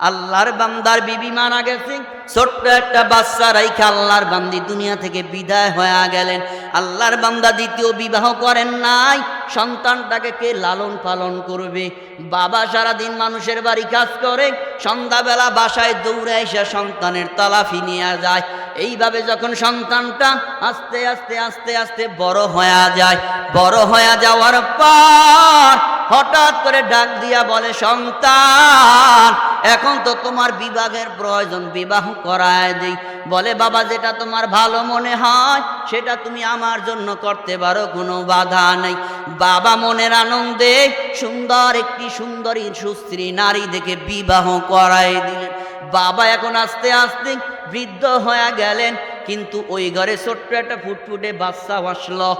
আল্লাহর বান্দার বিবি মারা গেছে। ছোট্ট একটা বাচ্চা রাইখা আল্লাহর বান্দি দুনিয়া থেকে বিদায় হয়ে গেলেন। আল্লাহর বান্দা দ্বিতীয় বিবাহ করেন নাই। সন্তানটাকে কে লালন পালন করবে? বাবা সারাদিন মানুষের বাড়ি কাজ করে, সন্ধ্যাবেলা বাসায় দৌড়ে এসে সন্তানের তলাফি নিয়ে যায়। এইভাবে যখন সন্তানটা আস্তে আস্তে আস্তে আস্তে বড় হয়ে যায়, বড় হয়ে যাওয়ার পর হঠাৎ করে ডাক দিয়া বলে, সন্তান, এখন তো তোমার বিবাহের প্রয়োজন। বিবাহ করায় দেই। বলে, বাবা, যেটা তোমার ভালো মনে হয়, সেটা তুমি আমার জন্য করতে পারো, কোনো বাধা নেই। বাবা মনের আনন্দে সুন্দর একটি সুন্দরী সুস্ত্রী নারী দেখে বিবাহ করায় দিলেন। বাবা এখন আস্তে আস্তে বৃদ্ধ হয়ে গেলেন, কিন্তু ওই ঘরে ছোট্ট একটা ফুটফুটে বাচ্চা আসলো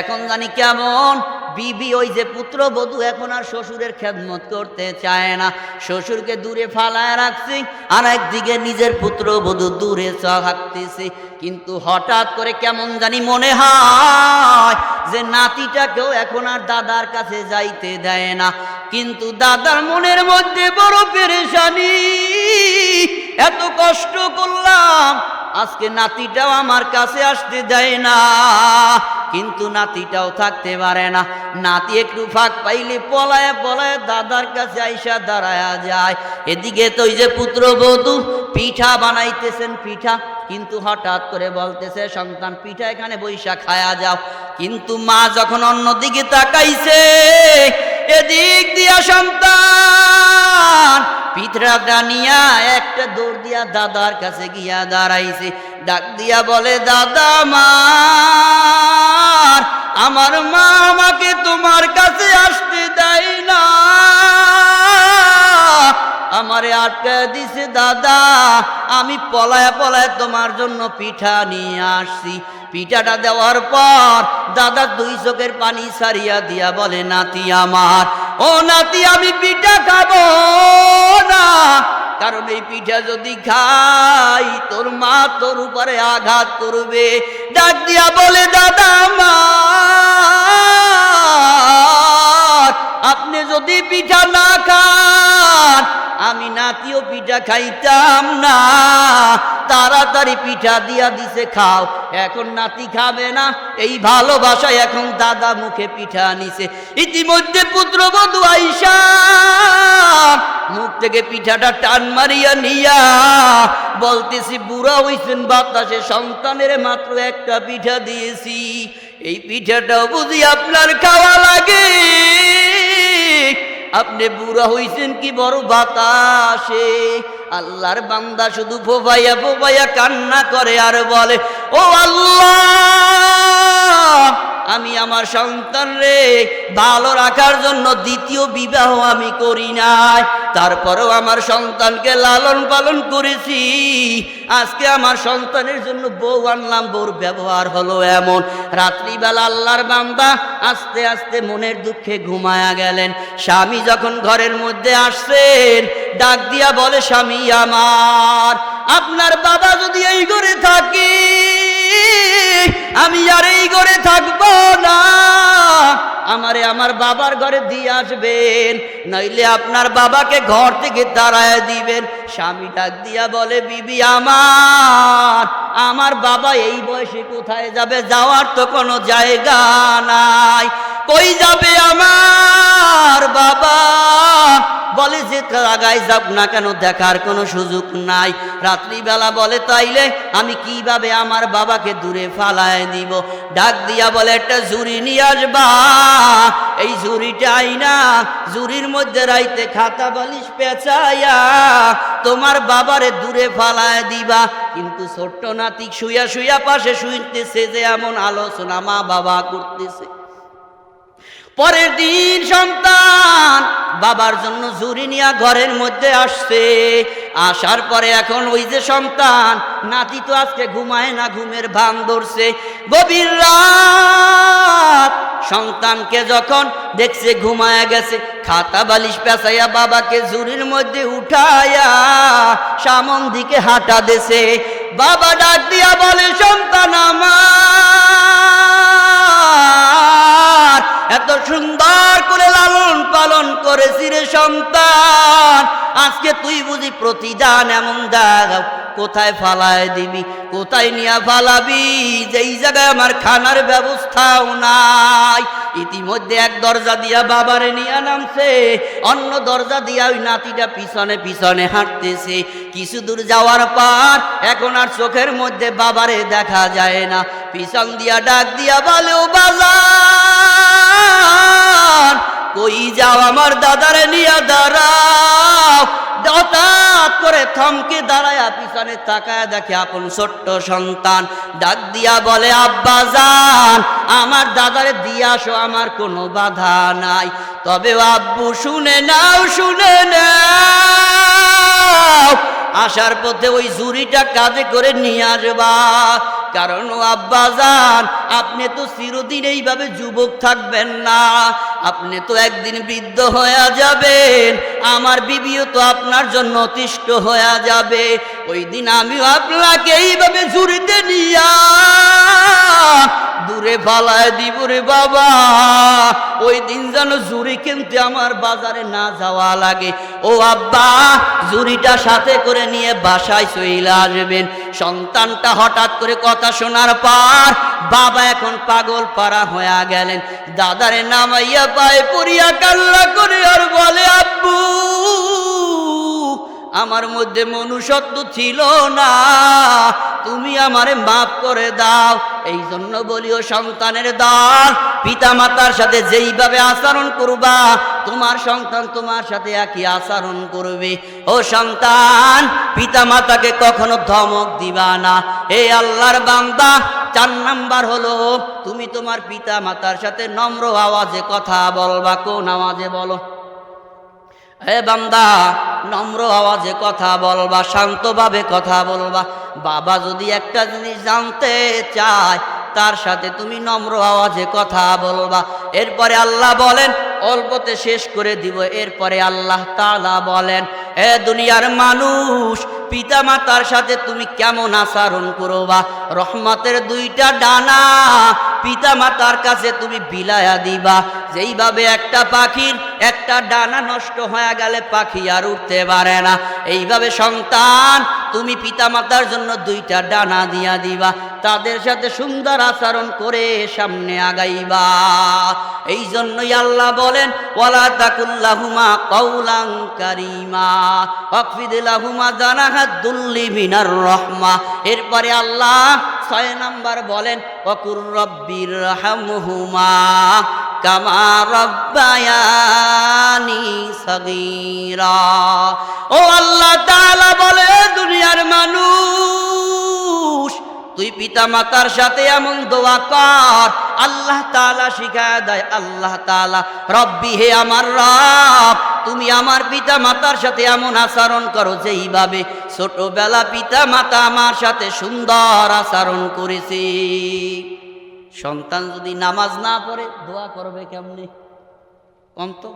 এখন জানি কেমন বিবি ওই যে পুত্র পুত্রবধূ এখন আর শ্বশুরের খেদমত করতে চায় না। শ্বশুরকে দূরে ফালায় রাখছি, আর একদিকে নিজের পুত্র পুত্রবধূ দূরে থাকতেছে কিন্তু হঠাৎ করে কেমন জানি মনে হয় যে নাতিটাকেও এখন আর দাদার কাছে যাইতে দেয় না। কিন্তু দাদার মনের মধ্যে বড় পেরেশানি, এত কষ্ট করলাম, আজকে নাতিটাও আমার কাছে আসতে দেয় না। কিন্তু নাতিটাও থাকতে পারে না। নাতি একটু ফাঁক পাইলে পলায় পলায় দাদার কাছে আইসা দাঁড়ায়া যায়। এদিকে তো ওই যে পুত্রবধূ পিঠা বানাইতেছেন পিঠা, কিন্তু হঠাৎ করে বলতেছে, সন্তান, পিঠা এখানে বৈশা খায়া যাও। কিন্তু মা যখন অন্যদিকে তাকাইছে, এদিক দিয়া সন্তান পিঠরাটা নিয়া একটা দৌড় দিয়া দাদার কাছে গিয়া দাঁড়াইছে। ডাক দিয়া বলে, দাদা, মা আমার আমার মা আমাকে তোমার কাছে আসতে দেয় না। আমারে আটকা দিছে দাদা, আমি পলায় পলায় তোমার জন্য পিঠা নিয়ে আসছি। পিঠাটা দেওয়ার পর দাদা দুই চোখের পানি সারিয়া দিয়া বলে, নাতি আমার, ও নাতি, আমি পিঠা খাব না। কারণ এই পিঠা যদি খাই, তোর মা তোর উপরে আঘাত করবে। ডাক দিয়া বলে দাদা মা আপনি যদি পিঠা না খান আমি নাতিও পিঠা খাইতাম না। তাড়াতাড়ি পিঠা দিয়া দিছে, খাও। এখন নাতি খাবে না। এই ভালোবাসায় এখন দাদা মুখে পিঠা নিছে ইতিমধ্যে পুত্রবধূ আইসা মুখ থেকে পিঠাটা টান মারিয়া নিয়া বলতেছি, বুড়া হইছেন বাতাসে, সন্তানের মাত্র একটা পিঠা দিয়েছি। এই পিঠাটাও বুঝি আপনার খাওয়া লাগে। আপনি বুড়া হইছেন কি বড় বাতাসে? আল্লাহর বান্দা শুধু ফোবাইয়া ফোবাইয়া কান্না করে আর বলে, ও আল্লাহ আমার সন্তান রে, ভালো রাখার জন্য দ্বিতীয় বিবাহ আমি করি নাই। তারপরেও আমার সন্তানকে লালন পালন করেছি। আজকে আমার সন্তানের জন্য বউ আনলাম, বউর ব্যবহার হলো এমন। রাত্রিবেলা আল্লাহর বান্দা আস্তে আস্তে মনের দুঃখে ঘুমায়া গেলেন। স্বামী যখন ঘরের মধ্যে আসছেন, ডাক দিয়া বলে, স্বামী আমার, আপনার বাবা যদি এই ঘরে থাকে আমি আর এই ঘরে থাকব না। আমারে আমার বাবার ঘরে দিয়ে আসবেন, নইলে আপনার বাবাকে ঘর থেকে দাঁড়ায় দিবেন। স্বামী ডাক দিয়া বলে, বিবি আমার আমার বাবা এই বয়সে কোথায় যাবে? যাওয়ার তো কোনো জায়গা নাই। কই যাবে আমার বাবা? বলে যে লাগাই যাব না কেন, দেখার কোনো সুযোগ নাই। রাত্রিবেলা বলে, তাইলে আমি কীভাবে আমার বাবাকে দূরে ফালায় দিব? ডাক দিয়া বলে, একটা জুরি নিয়ে আসবা। এই জুরিটা আইনা জুরির মধ্যে রাইতে খাতা, বালিশ পেঁচাইয়া তোমার বাবারে দূরে ফালায় দিবা। কিন্তু ছোট্ট নাতিক শুয়া শুয়া পাশে শুইতেছে যে, এমন আলোচনা মা বাবা করতেছে। পরের দিন সন্তান বাবার জন্য জুরি নিয়া ঘরের মধ্যে আসছে। আসার পরে এখন ওই যে সন্তান, নাতি তো আজকে ঘুমায় না, ঘুমের ভান ধরছে। গভীর রাত, সন্তানকে যখন দেখছে ঘুমায়া গেছে, খাতা বালিশ পেঁচাইয়া বাবাকে জুরির মধ্যে উঠায়া সামন দিকে হাঁটা দেছে। বাবা ডাক দিয়া বলে, সন্তান আমার এত সুন্দর করে লালন পালন করেছি রে সন্তান। আজকে তুই বুঝি প্রতিদান এমন দাও কোথায় ফালায় দিবি, কোথায় নিয়ে ফালাবি? যেই জায়গায় আমার খানার ব্যবস্থাও নাই। ইতিমধ্যে এক দরজা দিয়া বাবারে নিয়ে নামছে, অন্য দরজা দিয়া ওই নাতিটা পিছনে পিছনে হাঁটতেছে। কিছু দূর যাওয়ার পর এখন আর চোখের মধ্যে বাবারে দেখা যায় না। পিছন দিয়া ডাক দিয়া বলে, ও বাজার! যাও আমার দাদারে নিয়ে দাঁড়াও। হঠাৎ করে থমকে দাঁড়ায়া পিছনে তাকায় দেখে আপন ছোট্ট সন্তান ডাক দিয়া বলে, আব্বা যান আমার দাদারে দিয়ে আসো, আমার কোনো বাধা নাই। তবে আব্বু, শুনে নাও শুনে নাও। আসার পথে ওই জুরিটা কাজে করে নিয়ে আসবা। কারণ আব্বা যান আপনি তো চিরদিন এইভাবে যুবক থাকবেন না। আপনি তো একদিন বৃদ্ধ হয়ে যাবেন। আমার বিবিও তো আপনার জন্য অতিষ্ঠ হয়ে যাবে। ওই দিন আমিও আপনাকে এইভাবে জুড়িতে নিয়া দূরে ফালায় দিব রে বাবা। ওই দিন যেন জুড়ি কিনতে আমার বাজারে না যাওয়া লাগে। ও আব্বা জুড়িটা সাথে করে নিয়ে বাসায় চলে আসবেন। সন্তানটা হঠাৎ করে কথা শোনার পর বাবা এখন পাগল পাড়া হয়ে গেলেন। দাদারে নামাইয়া পায়ে, পড়িয়া কাল্লা করে আর বলে, আব্বু। আমার মধ্যে মনুষ্যত্ব ছিল না। তুমি আমারে মাফ করে দাও। এই জন্য বলিও সন্তানের দল পিতা মাতার সাথে যেইভাবে আচরণ করবা, তোমার সন্তান তোমার সাথে একই আচরণ করবে। ও সন্তান পিতা মাতাকে কখনো ধমক দিবা না। হে আল্লাহর বান্দা, চার নাম্বার হলো, তুমি তোমার পিতা মাতার সাথে নম্র আওয়াজে কথা বলবা, কোন আওয়াজে বলো। হে বান্দা নম্র আওয়াজে কথা বলবা, শান্তভাবে কথা বলবা। বাবা যদি একটা জিনিস জানতে চায়, তার সাথে তুমি নম্র আওয়াজে কথা বলবা। এরপরে আল্লাহ বলেন অল্পতে শেষ করে দিব। এরপরে আল্লাহ তালা বলেন, এ দুনিয়ার মানুষ পিতা মাতার সাথে তুমি কেমন আচরণ করবা? রহমতের দুইটা ডানা পিতা মাতার কাছে তুমি বিলায়া দিবা। যেইভাবে একটা পাখির একটা ডানা নষ্ট হয়ে গেলে পাখি আর উঠতে পারে না। এইভাবে সন্তান, তুমি পিতা মাতার জন্য দুইটা ডানা দিয়া দিবা। তাদের সাথে সুন্দর আচরণ করে সামনে আগাইবা। এই জন্যই আল্লাহ বলেন, ওয়ালা কারিমা মিনার রহমা। এরপরে আল্লাহ ছয় নাম্বার বলেন অকুর রব্বির হামহুমা কামা রব্বায়ানি সগীরা। ও আল্লাহ তাআলা বলে দুনিয়ার মানুষ তুই পিতা মাতার সাথে এমন দোয়া কর। আল্লাহ তালা শিখায় দেয়, আল্লাহ তালা রব্বি হে আমার রব, তুমি আমার পিতা মাতার সাথে এমন আচরণ করো যেইভাবে ছোটবেলা পিতা মাতা আমার সাথে সুন্দর আচরণ করেছে। সন্তান যদি নামাজ না পড়ে, দোয়া করবে কেমনে? কম তো।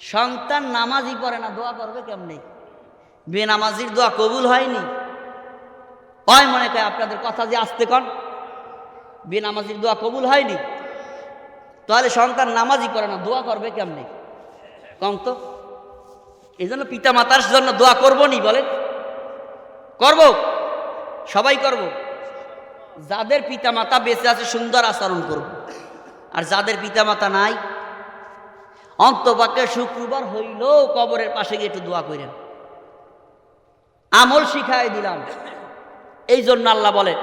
সন্তান নামাজই পড়ে না, দোয়া করবে কেমনে? বেনামাজির দোয়া কবুল হয়নি। হয় মনে করে আপনাদের কথা যে আসতে কন। বেনামাজির দোয়া কবুল হয়নি। তাহলে সন্তান নামাজই করে না, দোয়া করবে কেমনি? কম তো। এই জন্য পিতা মাতার জন্য দোয়া করব নি বলে করব। সবাই করব। যাদের পিতা মাতা বেঁচে আছে, সুন্দর আচরণ করব। আর যাদের পিতা মাতা নাই অন্তপাকে শুক্রবার হইলেও কবরের পাশে গিয়ে একটু দোয়া করেন। আমল শিখাই দিলাম। এই জন্য আল্লাহ বলে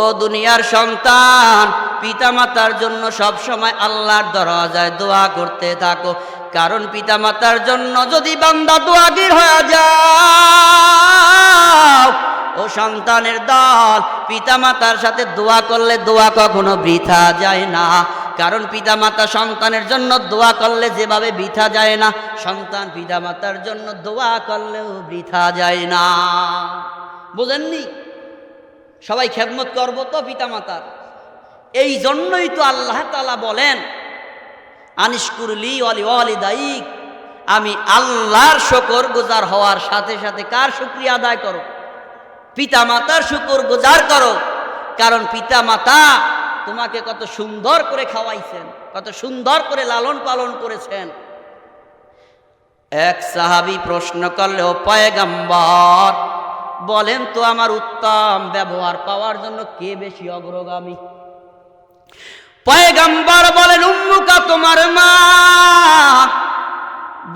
ও দুনিয়ার সন্তান, পিতামাতার জন্য সব সময় আল্লাহর দরজায় দোয়া করতে থাকো। কারণ পিতামাতার জন্য যদি বান্দা দোয়াগির হয়ে যাও, ও সন্তানের দল পিতামাতার সাথে দোয়া করলে দোয়া কখনো বৃথা যায় না। কারণ পিতামাতা সন্তানের জন্য দোয়া করলে যেভাবে বৃথা যায় না, সন্তান পিতামাতার জন্য দোয়া করলেও বৃথা যায় না। বুঝেননি? সবাই খেদমত করব তো পিতামাতার। এই জন্যই তো আল্লাহ তালা বলেন আনিসকুরলি অলি অলি দায়িক আমি আল্লাহর শকর গুজার হওয়ার সাথে সাথে কার শুক্রিয়া আদায় করো? পিতা মাতার শুকর গুজার করো। কারণ পিতা মাতা তোমাকে কত সুন্দর করে খাওয়াইছেন, কত সুন্দর করে লালন পালন করেছেন। এক সাহাবি প্রশ্ন করলে ও পয়গাম্বর, বলেন তো আমার উত্তম ব্যবহার পাওয়ার জন্য কে বেশি অগ্রগামী? পয়গাম্বর বলেন, উম্মুকা তোমার মা।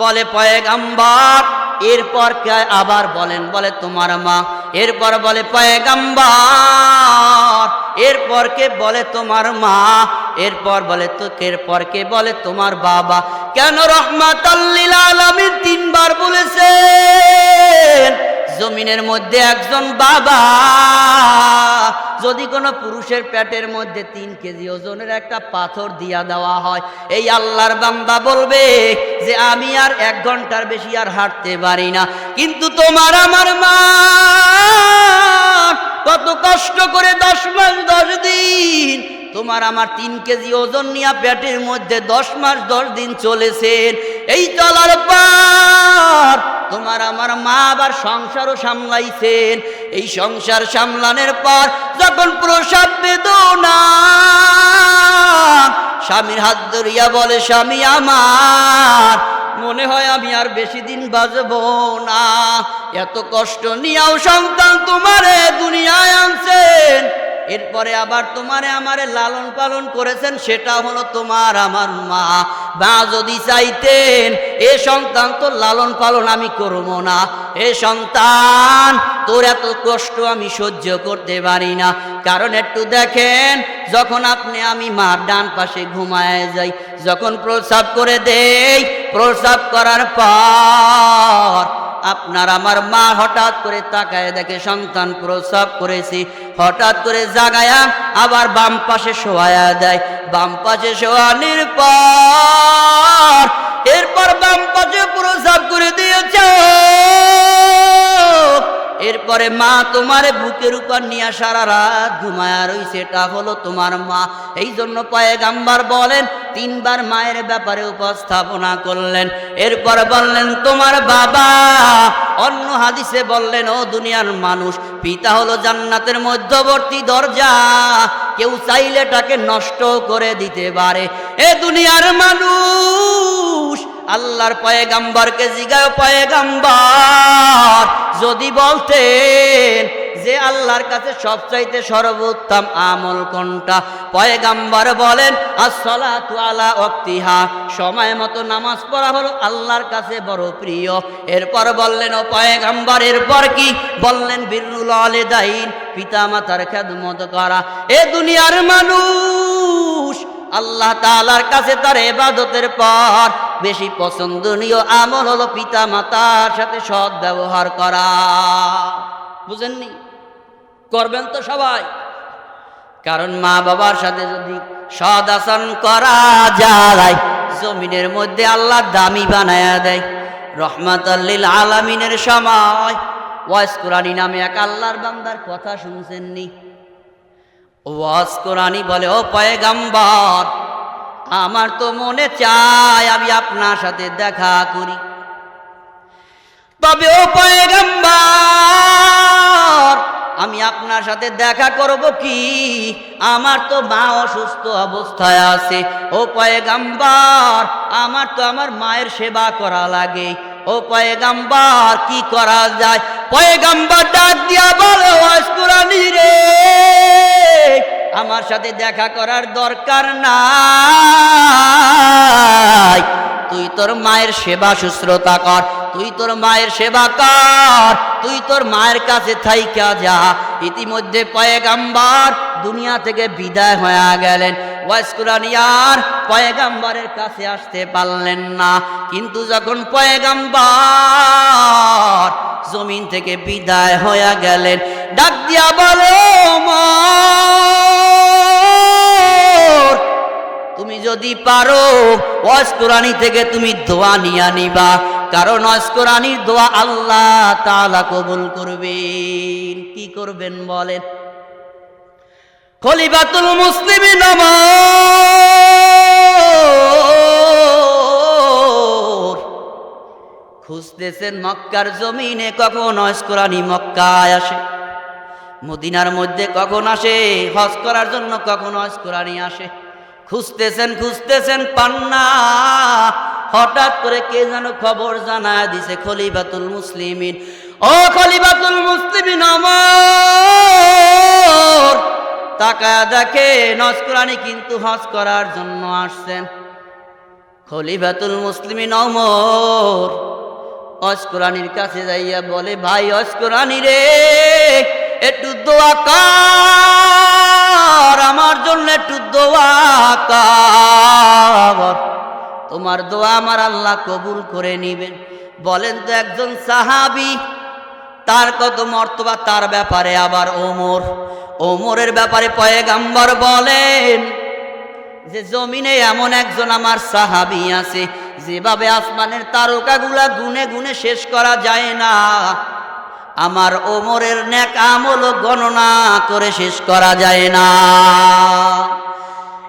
বলে পয়গাম্বর এরপর আবার বলেন, বলে তোমার মা। এরপর বলে পয়গাম্বার। এরপর কে বলে তোমার মা। এরপর বলে তো, এরপর কে বলে তোমার বাবা। কেন রহমাত আল্লিল আলামিন তিনবার বলেছেন? জমিনের মধ্যে একজন বাবা, যদি কোনো পুরুষের পেটের মধ্যে তিন কেজি ওজনের একটা পাথর দিয়া দেওয়া হয়, এই আল্লাহর বান্দা বলবে যে আমি আর এক ঘণ্টার বেশি আর হাঁটতে পারি না। কিন্তু তোমার আমার মা কত কষ্ট করে দশ মাস, দশ দিন তোমার আমার তিন কেজি ওজন নিয়ে পেটের মধ্যে দশ মাস, দশ দিন চলেছেন। এই চলার পর তোমার আমার মা আবার সংসারও সামলাইছেন। এই সংসার সামলানোর পর যখন প্রসাব বেদনা স্বামীর হাত ধরিয়া বলে, স্বামী আমার, মনে হয় আমি আর বেশি দিন বাজব না। এত কষ্ট নিয়েও সন্তান তোমারে দুনিয়ায় আনছেন। এরপরে আবার তোমারে আমারে লালন পালন করেছেন, সেটা হলো তোমার আমার মা। বা যদি চাইতেন, এ সন্তান তো লালন পালন আমি করব না। এ সন্তান, তোর এত কষ্ট আমি সহ্য করতে পারি না। কারণ একটু দেখেন, যখন আপনি আমি মার ডান পাশে ঘুমায় যাই, যখন প্রস্রাব করে দেই প্রস্রাব করার পর আপনার আমার মা হঠাৎ করে তাকায় দেখে, সন্তান প্রস্রাব করেছি। হঠাৎ করে জাগায়া আবার বাম পাশে শোয়া দেয়। বাম পাশে শোয়ানির পর এরপর বাম পাশে প্রস্রাব করে দিয়েছে। এরপরে মা তোমার বুকের উপর নিয়ে সারা রাত ঘুমায়া রইছে। এটা হলো তোমার মা। এই জন্য পয়গাম্বার বলেন, তিনবার মায়ের ব্যাপারে উপস্থাপনা করলেন। এরপর বললেন, তোমার বাবা অন্য হাদিসে বললেন, ও দুনিয়ার মানুষ, পিতা হলো জান্নাতের মধ্যবর্তী দরজা। কেউ চাইলে তাকে নষ্ট করে দিতে পারে। এ দুনিয়ার মানুষ আল্লাহর পয়গাম্বরকে জিগায় পয়গাম্বর। যদি বলতেন যে আল্লাহর কাছে সবচাইতে সর্বোত্তম আমল কোনটা? পয়গাম্বর বলেন, আসসালাতু আলা ওয়াক্তিহা। সময় মতো নামাজ পড়া হলো আল্লাহর কাছে বড় প্রিয়। এরপর বললেন, ও পয়গাম্বর, এরপর কি? বললেন, বিরুল আলেদাইন পিতা মাতার খেদমত করা। এ দুনিয়ার মানুষ আল্লাহ তালার কাছে তার এবাদতের পর বেশি পছন্দনীয় আমল হলো পিতা মাতার সাথে সৎ ব্যবহার করা। বুঝেননি? করবেন তো সবাই। কারণ মা বাবার সাথে যদি সদ আচরণ করা যায়, জমিনের মধ্যে আল্লাহ দামি বানায়া দেয়। রহমাত আল্লিল আলামিনের সময়। ওয়াইস কোরআনী নামে এক আল্লাহর বান্দার কথা শুনছেননি। ওয়াজ কোরআনি বলে, ও পয়গাম্বর, আমার তো মনে চায় আমি আপনার সাথে দেখা করি। তবে ও পয়গাম্বর, আমি আপনার সাথে দেখা করব কি? আমার তো মা অসুস্থ অবস্থায় আছে। ও পয়গাম্বর, আমার তো আমার মায়ের সেবা করা লাগে। ও পয়গাম্বর, কি করা যায়? পয়গাম্বর ডাক দিয়া বলো সাথে দেখা করার দরকার নাই। তুই তোর মায়ের সেবা শুশ্রতা কর, তুই তোর মায়ের সেবা কর, তুই তোর মায়ের কাছে থাইকা যা। ইতিমধ্যে পয়গাম্বার দুনিয়া থেকে বিদায় হয়ে গেলেন। ওয়াইসকুরানিয়ার পয়গাম্বারের কাছে আসতে পারলেন না। কিন্তু যখন পয়গাম্বার জমিন থেকে বিদায় হয়ে গেলেন, ডাক দিয়া বলো মা। যদি পারো অস্করানি থেকে তুমি দোয়া নিয়ে নিবা কারণ অস্করানির দোয়া আল্লাহ তালা কবুল করবেন। কি করবেন বলেন? খলিফাতুল মুসলিম খুঁজতেছেন মক্কার জমিনে কখন অস্করানি মক্কায় আসে? মদিনার মধ্যে কখন আসে? হজ করার জন্য কখন হজ করানি আসে? খুঁজতেছেন খুঁজতেছেন পান্না হঠাৎ করে কে যেন খবর জানা দিছে, খলিফাতুল মুসলিমিন। ও খলিফাতুল মুসলিমিন আমার তাকায় দেখে নজকরানি কিন্তু হজ করার জন্য আসছেন। খলিফাতুল মুসলিমিন অমর অস্করানির কাছে যাইয়া বলে, ভাই অস্করানি রে, একটু দোয়া কর। তোমার দোয়া আমার আল্লাহ কবুল করে নিবেন। বলেন তো একজন সাহাবি, তার কত মর্তবা, তার ব্যাপারে আবার ওমর। ওমরের ব্যাপারে পয়েগাম্বর বলেন যে, জমিনে এমন একজন আমার সাহাবি আছে, যেভাবে আসমানের তারকাগুলা গুনে গুনে শেষ করা যায় না। আমার ওমরের ন্যাক আমল গণনা করে শেষ করা যায় না।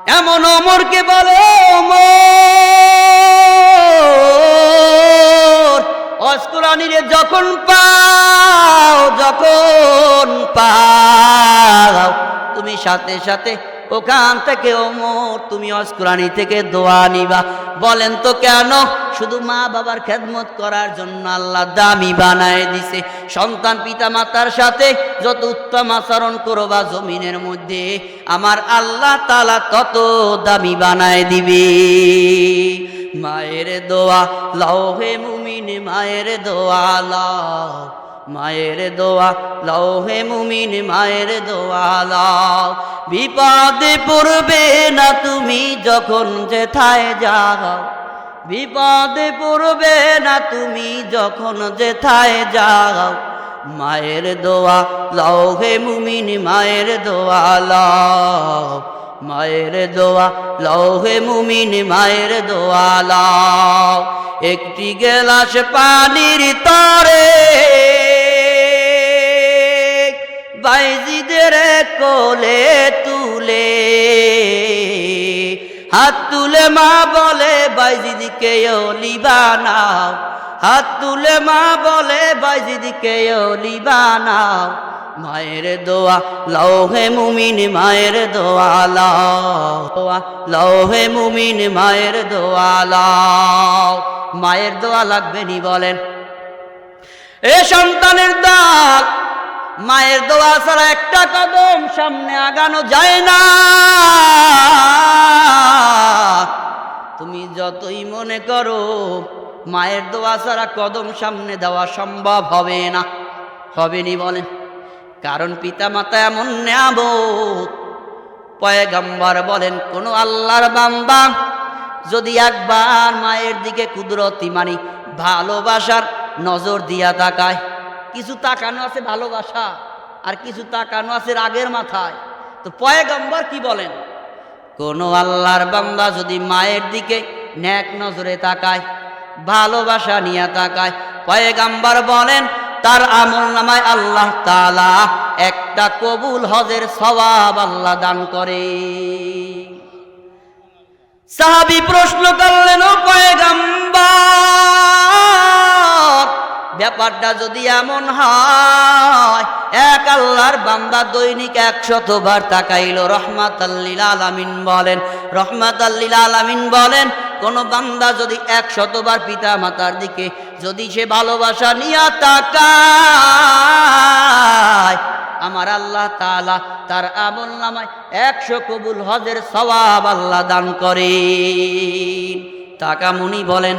এমন অমরকে বলে ওমর অস্কুরানিরে যখন পাও যখন পাও, তুমি সাথে সাথে ওখান থেকে ওমর তুমি অস্কুরানি থেকে দোয়া নিবা। বলেন তো কেন? শুধু মা বাবার খেদমত করার জন্য আল্লাহ দামি বানায় দিছে। সন্তান পিতা মাতার সাথে যত উত্তম আচরণ করবা জমিনের মধ্যে, আমার আল্লাহ তালা তত দামি বানায় দিবে। মায়ের দোয়া, লাও হে মুমিন মায়ের দোয়া, লাও মায়ের দোয়া, লাও হে মুমিন মায়ের দোয়া, লাও। বিপদে পড়বে না তুমি যখন যেথায় যাও। বিপদে পড়বে না তুমি যখন যেথায় যাও। মায়ের দোয়া, লাও হে মুমিন মায়ের দোয়া, লাও। মায়ের দোয়া, লও হে মুমিন মায়ের দোয়া, লাও। একটি গেলাস পানির তরে বাইজিদের কোলে তুলে, হাত তুলে মা বলে, বাইজিদিকে অলি বানাও হাত তুলে মা বলে, বাইজিদিকে অলি বানাও মায়ের দোয়া, লও হে মুমিন মায়ের দোয়া, লাও, লও হে মুমিন মায়ের দোয়া, লাও। মায়ের দোয়া লাগবে নি বলেন। এ সন্তানের দাগ, মায়ের দোয়া ছাড়া একটা কদম সামনে আগানো যায় না। তুমি যতই মনে করো, মায়ের দোয়া ছাড়া কদম সামনে দেওয়া সম্ভব হবে না। হবে নি বলেন। কারণ পিতা মাতা এমন নেয়ামত। পয়গাম্বার বলেন, কোন আল্লাহর বাম্বা যদি একবার মায়ের দিকে কুদরতি মানি ভালোবাসার নজর দিয়া তাকায়, কিছু তাকানো আছে ভালোবাসা আর কিছু তাকানো আছে রাগের মাথায়, তো পয়গাম্বার কি বলেন? কোন আল্লাহর বান্দা যদি মায়ের দিকে ন্যাক নজরে তাকায়, ভালোবাসা নিয়ে তাকায়, পয়গাম্বার বলেন তার আমল নামায় আল্লাহ তালা একটা কবুল হজের সবাব আল্লাহ দান করে। সাহাবি প্রশ্ন করলেন, ও পয়গাম্বার, ব্যাপারটা যদি এমন হয়, এক আল্লাহর বান্দা দৈনিক একশতবার তাকাইল রহমাত আল্লিল আলামিন বলেন রহমাত আল্লিল আলামিন বলেন কোন বান্দা যদি একশতবার পিতা মাতার দিকে যদি সে ভালোবাসা নিয়া তাকায়, আমার আল্লাহ তালা তার আমল নামায় একশো কবুল হজের সবাব আল্লাহ দান করে তাকামুনি বলেন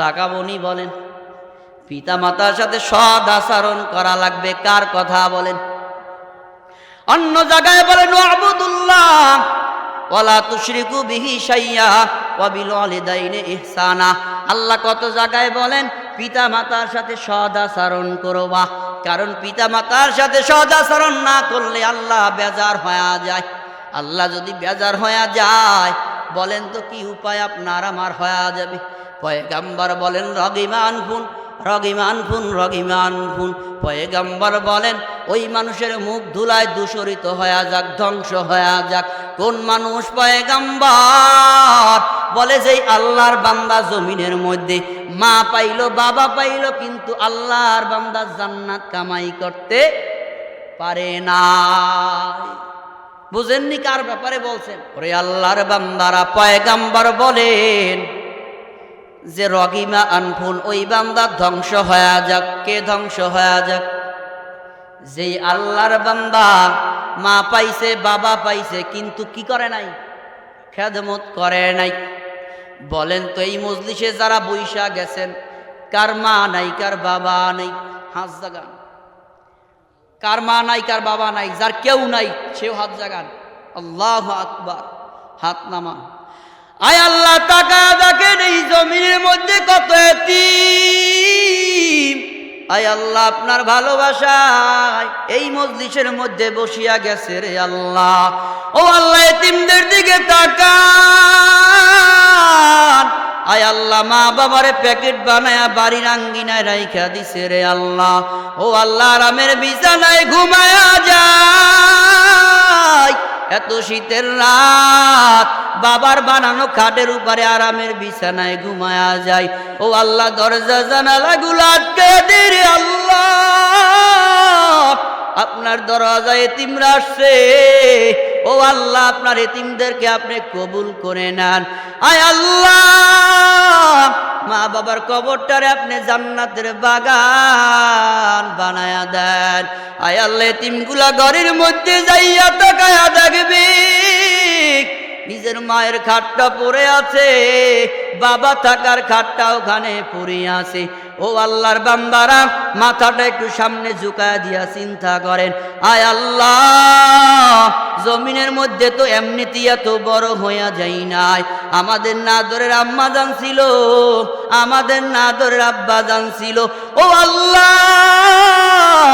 তাকামুনি বলেন পিতা মাতার সাথে সদ আচরণ করা লাগবে, কার কথা বলেন? অন্য জায়গায় বলেন আবুদুল্লাহ ওয়ালা তুশরিকু বিহি শাইয়া ওয়া বিল ওয়ালিদাইনি ইহসানা। আল্লাহ কত জায়গায় বলেন পিতা মাতার সাথে সদ আচরণ করবা। কারণ পিতা মাতার সাথে সদ আচরণ না করলে আল্লাহ বেজার হয়ে যায়। আল্লাহ যদি বেজার হয়ে যায়, বলেন তো কি উপায় আপনার? আমার হয়ে যাবে। পয়গাম্বার বলেন, রগিমান ফুন রগিমান ফুন রগিমান ফুন পয়গাম্বার বলেন, ওই মানুষের মুখ ধুলায় দূষরিত হয়ে যাক, ধ্বংস হয়ে যাক। কোন মানুষ পয়গাম্বার? বলে যে আল্লাহর বান্দা জমিনের মধ্যে, মা পাইলো, বাবা পাইলো, কিন্তু আল্লাহর বান্দা জান্নাত কামাই করতে পারে না বুঝেননি কার ব্যাপারে বলছেন? ওরে আল্লাহর বান্দারা পয়গাম্বার বলেন যে রগিমা আনফুন ওই বান্দা ধ্বংস হয়ে যাক। কে ধ্বংস হয়ে যাক? যেই আল্লাহর বান্দা মা পাইছে, বাবা পাইছে, কিন্তু কি করে নাই? খেদমত করে নাই। বলেন তো এই মজলিসে যারা বৈশা গেছেন, কার মা নাই, কার বাবা নাই? হাত জাগান। কার মা নাই, কার বাবা নাই? যার কেউ নাই, সেও হাত জাগান। আল্লাহ আকবার। হাত নামা আয় আল্লাহ, টাকা দেখেন এই জমিনের মধ্যে কত আয় আল্লাহ, আপনার ভালোবাসায় এই মজলিসের মধ্যে বসিয়া গেছে রে আল্লাহ। ও আল্লাহ, এতিমদের দিকে তাকান। আয় আল্লাহ, মা বাবারে প্যাকেট বানায়া বাড়ির আঙ্গিনায় রাইখা দিছে রে আল্লাহ। ও আল্লাহ, রামের বিছানায় ঘুমায়া যায় এত শীতের রাত, বাবার বানানো খাটের উপরে আরামের বিছানায় ঘুমায়া যায়। ও আল্লাহ, দরজা জানালা গুলাকে আটকে আল্লাহ। আপনার দরজায় তিমরা আসছে। ও আল্লাহ, আপনার এতিমদেরকে আপনি কবুল করে নেন। আয় আল্লাহ, মা বাবার কবরটারে আপনি জান্নাতের বাগান বানায়া দেন। আয় আল্লাহ, এতিমগুলা ঘরের মধ্যে যাইয়া তাকায়া দেখবে। নিজের মায়ের খাটটা পড়ে আছে, বাবা থাকার খাটটা ওখানে পড়ে আছে। ও আল্লাহর বান্দারা, মাথাটা একটু সামনে ঝুঁকায় দিয়া চিন্তা করেন, আয় আল্লাহ, জমিনের মধ্যে তো এমনিতেই এত বড় হইয়া যাই নাই। আমাদের নাদরের আম্মা জান ছিল, আমাদের নাদরের আব্বা জান ছিল। ও আল্লাহ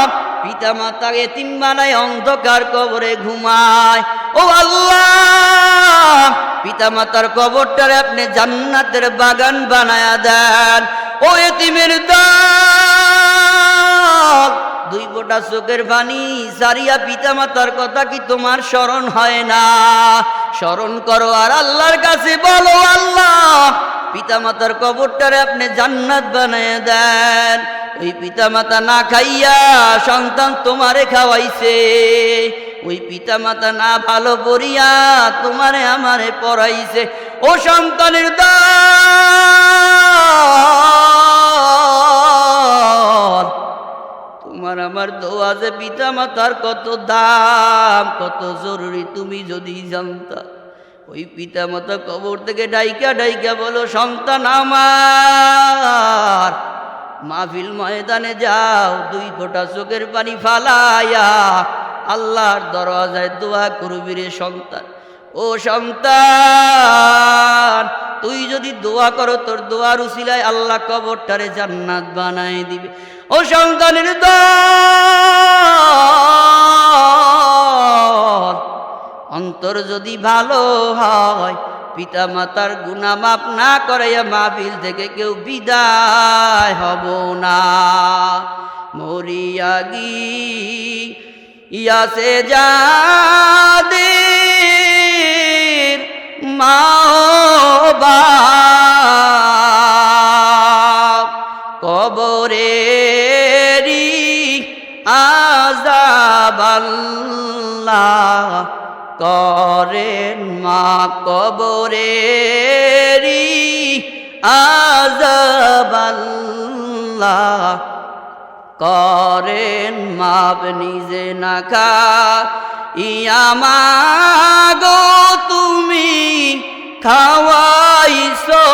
পিতা মাতা এতিম বানায় অন্ধকার কবরে ঘুমায়। ও আল্লাহ, পিতা মাতার কবরটার আপনি জান্নাতের বাগান বানায়া দেন। ও এতিমের দাল দুই ফোঁটা চোখের পানি সারিয়া পিতা মাতার কথা কি তোমার স্মরণ হয় না? স্মরণ করো আর আল্লাহর কাছে বলো, আল্লাহ পিতা মাতার কবরটারে আপনি জান্নাত বানিয়ে দেন। ওই পিতা মাতা না খাইয়া সন্তান তোমারে খাওয়াইছে। ওই পিতা মাতা না ভালো করিয়া তোমারে আমারে পড়াইছে। ও সন্তানের দান তোমার আমার দোয়া যে পিতা মাতার কত দাম, কত জরুরি তুমি যদি জানতা। ওই পিতা মাতা কবর থেকে ডাইকা ডাইকা বলো, সন্তান আমার, মাহফিল ময়দানে যাও, দুই ফোঁটা চোখের পানি ফালাইয়া আল্লাহর দরওয়াজায় দোয়া করবি রে সন্তান। ও সন্তান, তুই যদি দোয়া করো, তোর দোয়ার উসিলায় আল্লাহ কবরটারে জান্নাত বানাই দিবে। ও সন্তানের অন্তর যদি ভালো হয় পিতা মাতার গুণা মাপ না করে মাহফিল থেকে কেউ বিদায় হব না। মরিয়াগি ইয়াসে যাদের মা বাপ কবরেরি আজাবাল্লাহ করেন মা কবরেরি আজাবাল্লাহ করেন মাপ নিজে না খা ইয়ামাগো তুমি খাওয়াইছো।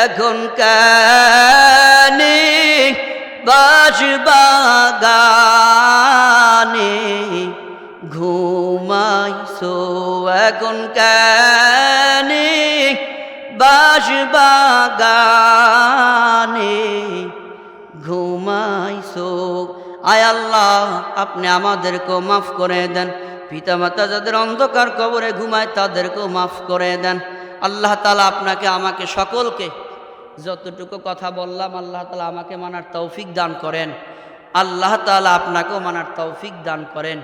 এখন কানে এখন কানে বাস বাগানে। ঘুমাইছো। আয় আল্লাহ, আপনি আমাদেরকেও মাফ করে দেন। পিতামাতা যাদের অন্ধকার কবরে ঘুমায়, তাদেরকেও মাফ করে দেন। আল্লাহ তালা আপনাকে, আমাকে সকলকে যতটুকু কথা বললাম, আল্লাহ তালা আমাকে মানার তৌফিক দান করেন। আল্লাহ তালা আপনাকেও মানার তৌফিক দান করেন।